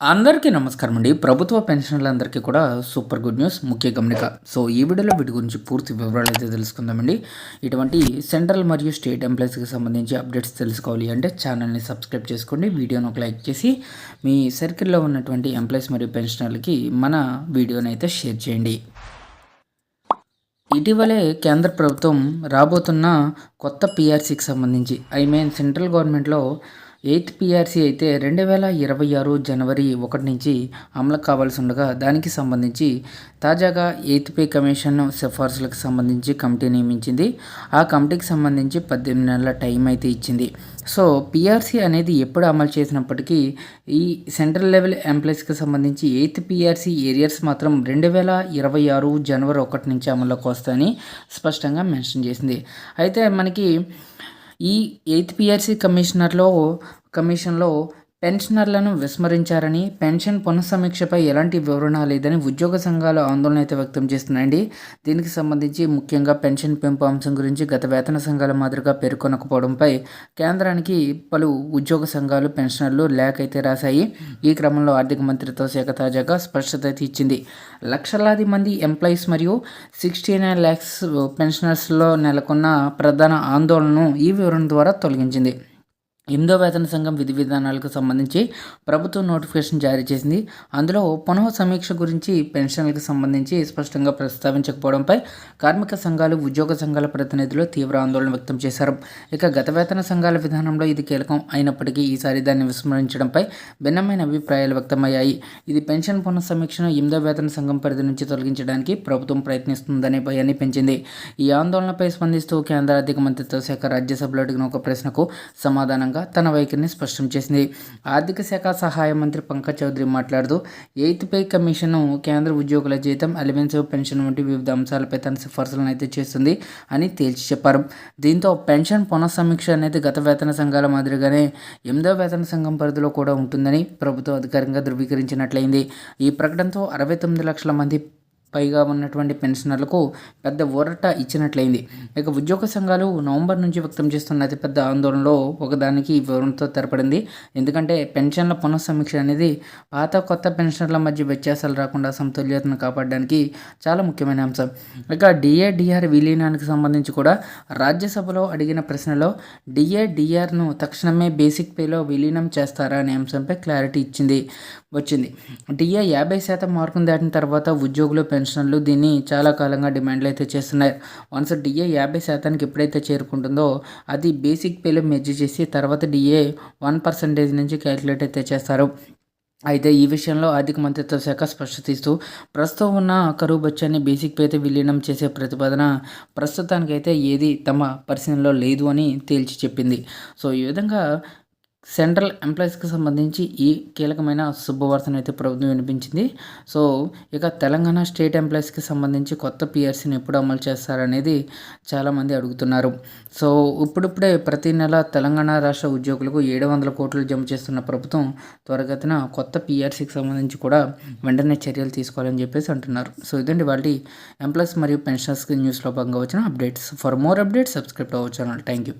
అందరికీ నమస్కారం అండి. ప్రభుత్వ పెన్షన్లందరికీ కూడా సూపర్ గుడ్ న్యూస్ ముఖ్య గమనిక. సో ఈ వీడియోలో వీటి గురించి పూర్తి వివరాలు అయితే తెలుసుకుందామండి ఇటువంటి సెంట్రల్ మరియు స్టేట్ ఎంప్లాయీస్కి సంబంధించి అప్డేట్స్ తెలుసుకోవాలి అంటే ఛానల్ని సబ్స్క్రైబ్ చేసుకోండి. వీడియోను ఒక లైక్ చేసి మీ సర్కిల్లో ఉన్నటువంటి ఎంప్లాయీస్ మరియు పెన్షనర్లకి మన వీడియోని అయితే షేర్ చేయండి. ఇటీవలే కేంద్ర ప్రభుత్వం రాబోతున్న కొత్త పిఆర్సీకి సంబంధించి ఐ మీన్ సెంట్రల్ గవర్నమెంట్లో ఎయిత్ పిఆర్సీ అయితే రెండు వేల ఇరవై ఆరు జనవరి ఒకటి నుంచి అమలు కావాల్సి ఉండగా దానికి సంబంధించి తాజాగా ఎయిత్ పే కమిషన్ సిఫార్సులకు సంబంధించి కమిటీ నియమించింది. ఆ కమిటీకి సంబంధించి పద్దెనిమిది నెలల టైం అయితే ఇచ్చింది. సో పిఆర్సీ అనేది ఎప్పుడు అమలు చేసినప్పటికీ ఈ సెంట్రల్ లెవెల్ ఎంప్లాయీస్కి సంబంధించి ఎయిత్ పిఆర్సీ ఏరియర్స్ మాత్రం రెండు వేల ఇరవై ఆరు జనవరి ఒకటి నుంచి అమల్లోకి వస్తాయని స్పష్టంగా మెన్షన్ చేసింది. అయితే మనకి ఈ ఎయిత్ పిఆర్సీ కమిషనర్లో కమిషన్లో పెన్షనర్లను విస్మరించారని పెన్షన్ పునఃసమీక్షపై ఎలాంటి వివరణ లేదని ఉద్యోగ సంఘాలు ఆందోళన అయితే వ్యక్తం చేస్తున్నాయండి. దీనికి సంబంధించి ముఖ్యంగా పెన్షన్ పెంపు అంశం గురించి గత వేతన సంఘాల మాదిరిగా పేర్కొనకపోవడంపై కేంద్రానికి పలు ఉద్యోగ సంఘాలు పెన్షనర్లు లేఖ అయితే రాశాయి. ఈ క్రమంలో ఆర్థిక మంత్రిత్వ శాఖ తాజాగా స్పష్టత అయితే ఇచ్చింది. లక్షలాది మంది ఎంప్లాయీస్ మరియు సిక్స్టీ నైన్ ల్యాక్స్ పెన్షనర్స్లో నెలకొన్న ప్రధాన ఆందోళనను ఈ వివరణ ద్వారా తొలగించింది. ఎనిమిదో వేతన సంఘం విధి విధానాలకు సంబంధించి ప్రభుత్వం నోటిఫికేషన్ జారీ చేసింది. అందులో పునః సమీక్ష గురించి పెన్షన్లకు సంబంధించి స్పష్టంగా ప్రస్తావించకపోవడంపై కార్మిక సంఘాలు ఉద్యోగ సంఘాల ప్రతినిధులు తీవ్ర ఆందోళన వ్యక్తం చేశారు. ఇక గత వేతన సంఘాల విధానంలో ఇది కీలకం అయినప్పటికీ ఈసారి దాన్ని విస్మరించడంపై భిన్నమైన అభిప్రాయాలు వ్యక్తమయ్యాయి. ఇది పెన్షన్ పునః సమీక్షను ఎనిమిదో వేతన సంఘం పరిధి నుంచి తొలగించడానికి ప్రభుత్వం ప్రయత్నిస్తుందనే భయాన్ని పెంచింది. ఈ ఆందోళనపై స్పందిస్తూ కేంద్ర ఆర్థిక మంత్రిత్వ శాఖ రాజ్యసభలో అడిగిన ఒక ప్రశ్నకు సమాధానంగా సందర్భంగా తన వైఖరిని స్పష్టం చేసింది. ఆర్థిక శాఖ సహాయ మంత్రి పంకజ్ చౌదరి మాట్లాడుతూ ఎయిత్ పే కమిషన్ కేంద్ర ఉద్యోగుల జీతం అలవెన్స్ పెన్షన్ వంటి వివిధ అంశాలపై తన సిఫార్సులను అయితే చేస్తుంది అని తేల్చి చెప్పారు. దీంతో పెన్షన్ పునఃసమీక్ష అనేది గత వేతన సంఘాల మాదిరిగానే ఎనిమిదో వేతన సంఘం పరిధిలో కూడా ఉంటుందని ప్రభుత్వం అధికారికంగా ధృవీకరించినట్లయింది. ఈ ప్రకటనతో అరవై తొమ్మిది లక్షల మంది పైగా ఉన్నటువంటి పెన్షనర్లకు పెద్ద ఊరట ఇచ్చినట్లయింది. ఇక ఉద్యోగ సంఘాలు నవంబర్ నుంచి వ్యక్తం చేస్తున్న అతిపెద్ద ఆందోళనలో ఒకదానికి వివరణతో తెరపడింది. ఎందుకంటే పెన్షన్ల పునఃసమీక్ష అనేది పాత కొత్త పెన్షనర్ల మధ్య వ్యత్యాసాలు రాకుండా సమతుల్యతను కాపాడడానికి చాలా ముఖ్యమైన అంశం. ఇక డిఏడిఆర్ విలీనానికి సంబంధించి కూడా రాజ్యసభలో అడిగిన ప్రశ్నలో డిఏడిఆర్ను తక్షణమే బేసిక్ పేలో విలీనం చేస్తారా అనే అంశంపై క్లారిటీ ఇచ్చింది వచ్చింది. డిఏ యాభై శాతం మార్కును దాటిన తర్వాత ఉద్యోగులు పెన్షన్లు దీన్ని చాలా కాలంగా డిమాండ్లు అయితే చేస్తున్నాయి. వన్స్ డిఏ యాభై శాతానికి ఎప్పుడైతే చేరుకుంటుందో అది బేసిక్ పేలో మెర్జ్ చేసి తర్వాత డిఏ వన్ పర్సెంటేజ్ నుంచి క్యాలిక్యులేట్ అయితే చేస్తారు. అయితే ఈ విషయంలో ఆర్థిక మంత్రిత్వ శాఖ స్పష్టత ఇస్తూ ప్రస్తుతం ఉన్న కరువు బచ్చాన్ని బేసిక్ పేతే విలీనం చేసే ప్రతిపాదన ప్రస్తుతానికైతే ఏది తమ పరిశీలనలో లేదు అని తేల్చి చెప్పింది. సో ఈ విధంగా సెంట్రల్ ఎంప్లాయీస్కి సంబంధించి ఈ కీలకమైన శుభవార్తను అయితే ప్రభుత్వం వినిపించింది. సో ఇక తెలంగాణ స్టేట్ ఎంప్లాయీస్కి సంబంధించి కొత్త పిఆర్సీని ఎప్పుడు అమలు చేస్తారనేది చాలామంది అడుగుతున్నారు. సో ఇప్పుడిప్పుడే ప్రతి నెల తెలంగాణ రాష్ట్ర ఉద్యోగులకు ఏడు వందల కోట్లు జమ చేస్తున్న ప్రభుత్వం త్వరగతిన కొత్త పిఆర్సీకి సంబంధించి కూడా వెంటనే చర్యలు తీసుకోవాలని చెప్పేసి అంటున్నారు. సో ఇదండి వాళ్ళ ఎంప్లాయీస్ మరియు పెన్షనర్స్కి న్యూస్లో భాగంగా వచ్చిన updates. For more updates subscribe అవ్వచ్చు ఛానల్ థ్యాంక్ యూ